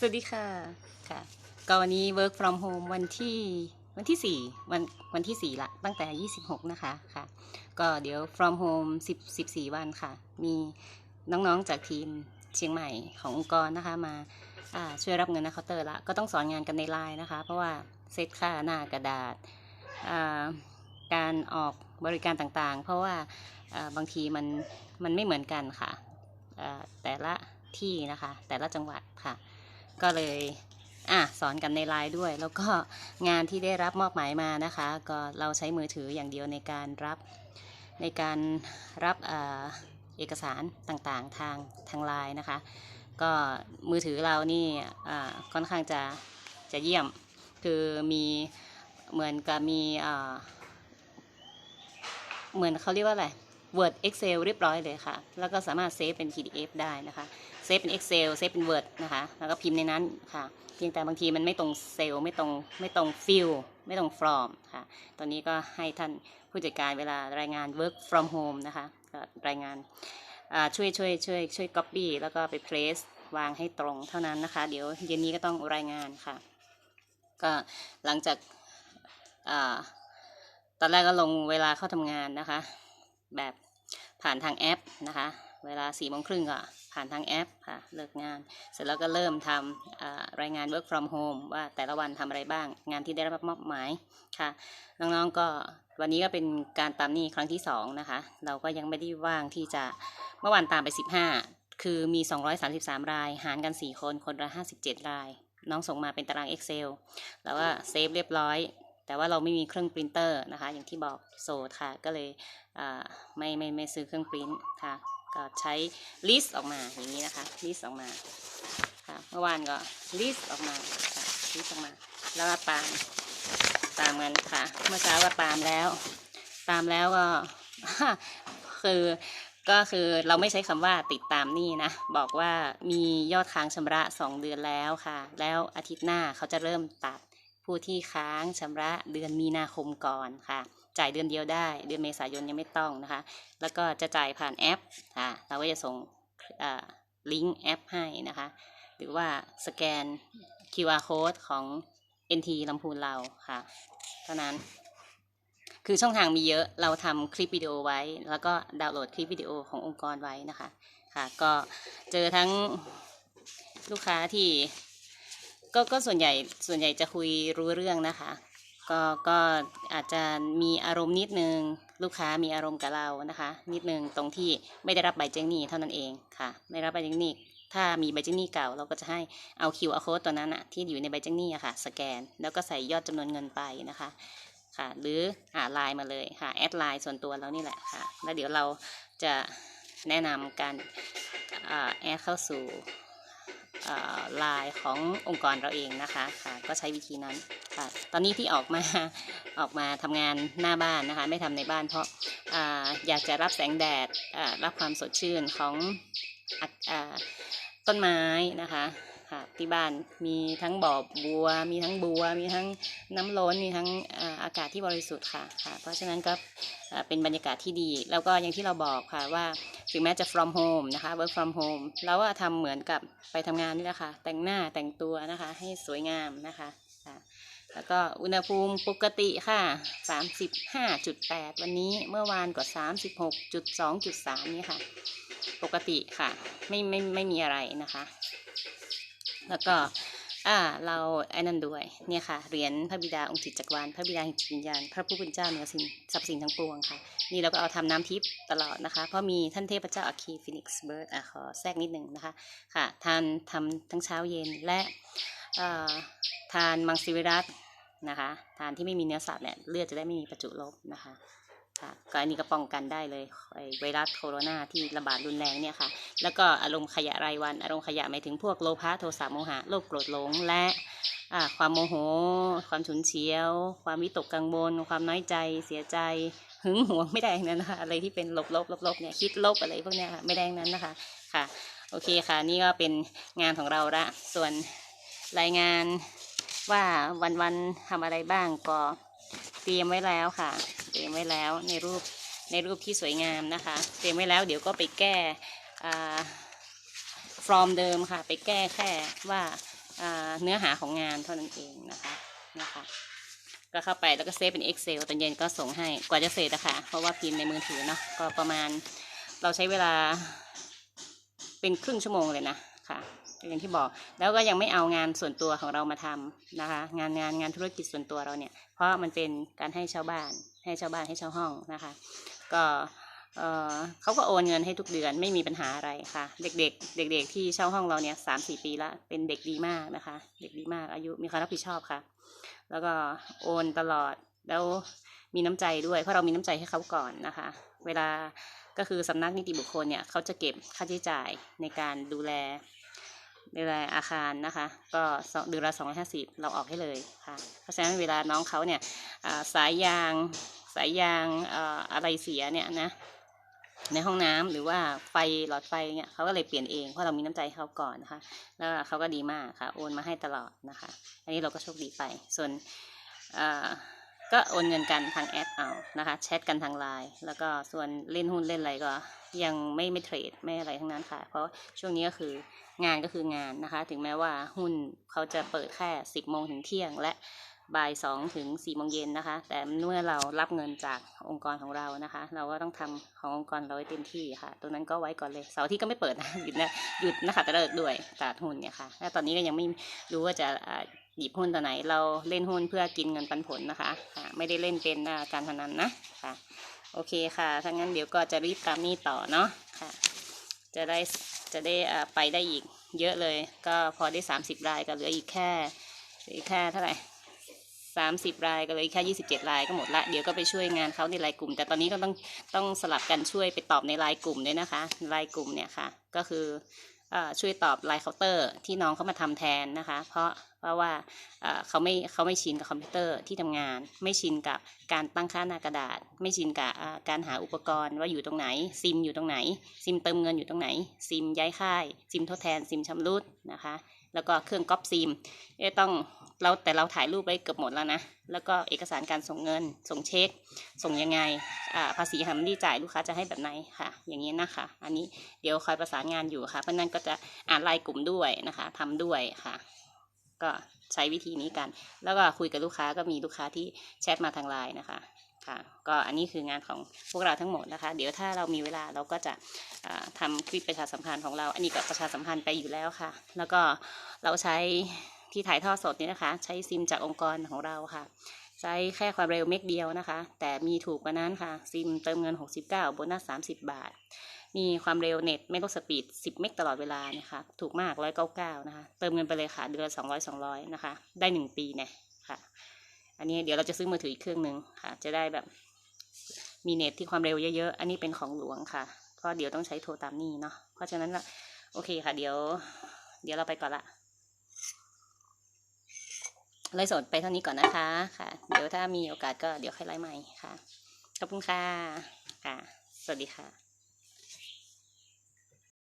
สวัสดีค่ะ ค่ะ ก็วันนี้ work from home วันที่วันที่ 4 วันวันที่ 4 ละ ตั้งแต่ 26 นะคะ ค่ะ ก็เดี๋ยว from home 10 14 วันค่ะ มีน้องๆ จากทีมเชียงใหม่ขององค์กรนะคะ มาช่วยรับเงินนะเคาน์เตอร์ละ ก็ต้องสอนงานกันในไลน์นะคะ เพราะว่าเซตค่าหน้ากระดาษ การออกบริการต่างๆ เพราะว่าบางทีมันมันไม่เหมือนกันค่ะแต่ละที่นะคะ แต่ละจังหวัดค่ะ ก็เลยอะสอนกันในไลน์ด้วย แล้วก็งานที่ได้รับมอบหมายมานะคะ ก็เราใช้มือถืออย่างเดียวในการรับในการรับเอเอกสารต่างๆทางทางไลน์นะคะ ก็มือถือเรานี่ค่อนข้างจะจะเยี่ยมคือมีเหมือนกับมีเหมือนเขาเรียกว่าอะไร Word Excel เรียบร้อยเลยค่ะ แล้วก็สามารถเซฟเป็น PDF ได้นะคะ เซฟเป็น Excel เซฟเป็น Word นะคะ แล้วก็พิมพ์ในนั้นค่ะ เพียงแต่บางทีมันไม่ตรงเซลล์ไม่ตรงไม่ตรงฟิลไม่ตรงฟอร์มค่ะ ตอนนี้ก็ให้ท่านผู้จัดการเวลารายงาน work from home นะคะก็รายงานอ่าช่วยช่วยช่วยช่วย copy แล้วก็ไป place วางให้ตรงเท่านั้นนะคะ เดี๋ยวเย็นนี้ก็ต้องรายงานค่ะ ก็หลังจากอตอนแรกก็ลงเวลาเข้าทำงานนะคะ แบบผ่านทางแอปนะคะ เวลาสี่โมงครึ่งก็ ผ่านทางแอปค่ะเลิกงาน เสร็จแล้วก็เริ่มทำรายงาน work from home ว่าแต่ละวันทำอะไรบ้าง งานที่ได้รับมอบหมายค่ะ น้องๆก็วันนี้ก็เป็นการตามหนี้ครั้งที่สองนะคะ เราก็ยังไม่ได้ว่างที่จะเมื่อวานตามไป 15 คือมี 233 ราย หารกัน 4 คนคนละ 57 ราย น้องส่งมาเป็นตาราง Excel แล้วว่าเซฟเรียบร้อย แต่ว่าเราไม่มีเครื่องปรินเตอร์นะคะ อย่างที่บอกโซดค่ะ ก็เลยไม่ไม่ไม่ซื้อเครื่องปริ้นค่ะ ก็ใช้ลิสต์ออกมาอย่างนี้นะคะลิสต์ออกมาค่ะเมื่อวานก็ลิสต์ออกมาค่ะลิสต์ออกมา แล้วก็ตามตามกันค่ะ เมื่อเช้าก็ตามแล้วตามแล้วก็คือก็คือเราไม่ใช้คำว่าติดตามนี่นะ บอกว่ามียอดค้างชำระสองเดือนแล้วค่ะ แล้วอาทิตย์หน้าเขาจะเริ่มตัดผู้ที่ค้างชำระเดือนมีนาคมก่อนค่ะ จ่ายเดือนเดียวได้ เดือนเมษายนยังไม่ต้องนะคะ แล้วก็จะจ่ายผ่านแอปค่ะเราก็จะส่งลิงก์แอปให้นะคะ หรือว่าสแกน QR code ของ NT ลำพูนเราค่ะ เท่านั้น คือช่องทางมีเยอะ เราทำคลิปวิดีโอไว้ แล้วก็ดาวน์โหลดคลิปวิดีโอขององค์กรไว้นะคะ ค่ะ ก็เจอทั้งลูกค้าที่ก็ก็ส่วนใหญ่ส่วนใหญ่จะคุยรู้เรื่องนะคะ ก็ก็อาจจะมีอารมณ์นิดนึง ลูกค้ามีอารมณ์กับเรานะคะ นิดนึงตรงที่ไม่ได้รับใบแจ้งหนี้เท่านั้นเองค่ะ ไม่รับใบแจ้งหนี้ถ้ามีใบแจ้งหนี้เก่าเราก็จะให้เอา QR code ตัวนั้นอะที่อยู่ในใบแจ้งหนี้อะค่ะ สแกน แล้วก็ใส่ยอดจำนวนเงินไปนะคะค่ะ หรือหาไลน์มาเลยค่ะแอดไลน์ส่วนตัวเรานี่แหละค่ะ แล้วเดี๋ยวเราจะแนะนำการอแอดเข้าสู่ ลายขององค์กรเราเองนะคะค่ะก็ใช้วิธีนั้นค่ะตอนนี้ที่ออกมาออกมาทำงานหน้าบ้านนะคะ ไม่ทำในบ้านเพราะออยากจะรับแสงแดดรับความสดชื่นของออต้นไม้นะคะ ค่ะที่บ้านมีทั้งบ่อบัว มีทั้งบัว มีทั้งน้ำล้นมีทั้งอากาศที่บริสุทธิ์ค่ะค่ะ เพราะฉะนั้นก็เป็นบรรยากาศที่ดี แล้วก็อย่างที่เราบอกค่ะว่าถึงแม้จะ from home นะคะ work from home เราก็ทำเหมือนกับไปทำงานนี่แหละค่ะ แต่งหน้าแต่งตัวนะคะ ให้สวยงามนะคะค่ะแล้วก็อุณหภูมิปกติค่ะ 35.8 วันนี้เมื่อวานก็36.2.3 นี่ค่ะ ปกติค่ะ ไม่ไม่ไม่มีอะไรนะคะ แล้วก็อ่าเราไอ้นั่นด้วยเนี่ยค่ะเหรียญพระบิดาองค์จิตจักรวาลพระบิดาแห่งจิตวิญญาณพระผู้เป็นเจ้าเหนือสิ่งทรัพย์สินทั้งปวงค่ะ นี่เราก็เอาทำน้ำทิพย์ตลอดนะคะ เพราะมีท่านเทพเจ้าอาคีฟินิกซ์เบิร์ดอะขอแทรกนิดหนึ่งนะคะค่ะทานทำทั้งเช้าเย็นและอ่าทานมังสวิรัตนะคะทานที่ไม่มีเนื้อสัตว์เนี่ยเลือดจะได้ไม่มีประจุลบนะคะ ค่ะก็อันนี้ก็ป้องกันได้เลยไอไวรัสโคโรนาที่ระบาดรุนแรงเนี่ยค่ะ แล้วก็อารมณ์ขยะรายวัน อารมณ์ขยะหมายถึงพวกโลภะโทสะโมหะโลภโกรธหลงและความโมโห ความฉุนเฉียว ความวิตกกังวลความน้อยใจเสียใจหึงหวงไม่ได้นั้นนะคะอะไรที่เป็นลบลบลบลบเนี่ยคิดลบอะไรพวกเนี้ยค่ะไม่ได้นั้นนะคะค่ะโอเคค่ะนี่ก็เป็นงานของเราละส่วนรายงานว่าวันๆทำอะไรบ้างก็เตรียมไว้แล้วค่ะเตรียมไว้แล้วในรูปในรูปที่สวยงามนะคะ เตรียมไว้แล้วเดี๋ยวก็ไปแก้ฟอ่า from เดิมค่ะ ไปแก้แค่ว่าเนื้อหาของงานเท่านั้นเองนะคะนะคะก็เข้าไปแล้วก็เซฟเป็น Excel ตอนเย็นก็ส่งให้กว่าจะเสร็จอะคะเพราะว่าพิมพ์ในมือถือเนาะก็ประมาณเราใช้เวลาเป็นครึ่งชั่วโมงเลยนะค่ะอย่างที่บอกแล้วก็ยังไม่เอางานส่วนตัวของเรามาทำนะคะ งานงานงานธุรกิจส่วนตัวเราเนี่ย เพราะมันเป็นการให้ชาวบ้าน ให้ชาวบ้านให้ชาวห้องนะคะ ก็เเขาก็โอนเงินให้ทุกเดือนไม่มีปัญหาอะไรค่ะ เด็กๆ เด็ก ๆ ที่เช่าห้องเราเนี่ยสามสี่ปีละเป็นเด็กดีมากนะคะ เด็กดีมากอายุมีความรับผิดชอบค่ะ แล้วก็โอนตลอดแล้วมีน้ำใจด้วยเพราะเรามีน้ำใจให้เขาก่อนนะคะ เวลาก็คือสำนักนิติบุคคลเนี่ยเขาจะเก็บค่าใช้จ่ายในการดูแลดูแลอาคารนะคะ ก็สองเดือนละสองร้อยห้าสิบเราออกให้เลยค่ะ เพราะฉะนั้นเวลาน้องเขาเนี่ยสายยาง สายยางเอ่ออะไรเสียเนี่ยนะ ในห้องน้ำหรือว่าไฟหลอดไฟเนี่ยเขาก็เลยเปลี่ยนเองเพราะเรามีน้ำใจเขาก่อนนะคะ แล้วเขาก็ดีมากค่ะ โอนมาให้ตลอดนะคะ อันนี้เราก็โชคดีไป ส่วนเอ่อก็โอนเงินกันทางแอปเอานะคะแชทกันทางไลน์แล้วก็ส่วนเล่นหุ้นเล่นอะไรก็ยังไม่ไม่เทรดไม่อะไรทั้งนั้นค่ะ เพราะช่วงนี้ก็คืองานก็คืองานนะคะ ถึงแม้ว่าหุ้นเขาจะเปิดแค่สิบโมงถึงเที่ยงและ บ่ายสองถึงสี่โมงเย็นนะคะ แต่เมื่อเรารับเงินจากองค์กรของเรานะคะ เราก็ต้องทำขององค์กรเราให้เต็มที่ค่ะ ตรงนั้นก็ไว้ก่อนเลยเสาร์ที่ก็ไม่เปิดนะหยุดนะหยุดนะคะแต่เลิกด้วยตลาดหุ้นเนี่ยค่ะและตอนนี้ก็ยังไม่รู้ว่าจะหยิบหุ้นตัวไหน เราเล่นหุ้นเพื่อกินเงินปันผลนะคะคะไม่ได้เล่นเป็นการพนันนะค่ะ โอเคค่ะถ้างั้นเดี๋ยวก็จะรีบตามนี้ต่อเนาะค่ะ จะได้จะได้อ่าไปได้อีกเยอะเลย ก็พอได้สามสิบรายก็เหลืออีกแค่เหลืออีกแค่เท่าไหร่ สามสิบรายก็เลยแค่ยี่สิบเจ็ดรายก็หมดละ เดี๋ยวก็ไปช่วยงานเขาในรายกลุ่ม แต่ตอนนี้ก็ต้องต้องสลับกันช่วยไปตอบในรายกลุ่มด้วยนะคะรายกลุ่มเนี่ยค่ะ ก็คืออช่วยตอบไลน์เคาน์เตอร์ที่น้องเขามาทำแทนนะคะ เพราะเพราะว่าเขาไม่เขาไม่ชินกับคอมพิวเตอร์ที่ทำงาน ไม่ชินกับการตั้งค่าหน้ากระดาษ ไม่ชินกับการหาอุปกรณ์ว่าอยู่ตรงไหน ซิมอยู่ตรงไหน ซิมเติมเงินอยู่ตรงไหน ซิมย้ายค่าย ซิมทดแทน ซิมชำรุดนะคะ แล้วก็เครื่องก๊อปซิมต้อง เราแต่เราถ่ายรูปไว้เกือบหมดแล้วนะ แล้วก็เอกสารการส่งเงิน ส่งเช็ค ส่งยังไงภาษีหัมดีจ่ายลูกค้าจะให้แบบไหนค่ะ อย่างนี้นะคะ อันนี้เดี๋ยวคอยประสานงานอยู่ค่ะ เพราะนั้นก็จะอ่านลน์กลุ่มด้วยนะคะทำด้วยค่ะ ก็ใช้วิธีนี้กัน แล้วก็คุยกับลูกค้าก็มีลูกค้าที่แชทมาทางไลน์นะคะค่ะก็อันนี้คืองานของพวกเราทั้งหมดนะคะ เดี๋ยวถ้าเรามีเวลาเราก็จะอ่าทำคลิปประชาสัมพันธ์ของเรา อันนี้ก็ประชาสัมพันธ์ไปอยู่แล้วค่ะ แล้วก็เราใช้ ที่ถ่ายทอดสดนี้นะคะ ใช้ซิมจากองค์กรของเราค่ะ ใช้แค่ความเร็วเมกเดียวนะคะ แต่มีถูกกว่านั้นค่ะ ซิมเติมเงิน 69โบนัส30 บาท มีความเร็วเน็ตไม่ลดสปีด 10 เมกตลอดเวลานี่ยค่ะถูกมาก 199 นะคะ เติมเงินไปเลยค่ะ เดือน200 200 นะคะ ได้ 1 ปีเนี่ยค่ะ อันนี้เดี๋ยวเราจะซื้อมือถืออีกเครื่องหนึ่งค่ะ จะได้แบบมีเน็ตที่ความเร็วเยอะๆ อันนี้เป็นของหลวงค่ะ เพราะเดี๋ยวต้องใช้โทรตามนี่เนาะ เพราะฉะนั้นละโอเคค่ะ เดี๋ยว เดี๋ยวเราไปก่อนละ ไลฟ์สดไปเท่านี้ก่อนนะคะค่ะ เดี๋ยวถ้ามีโอกาสก็เดี๋ยวค่อยไลฟ์ใหม่ค่ะ ขอบคุณค่ะค่ะ สวัสดีค่ะ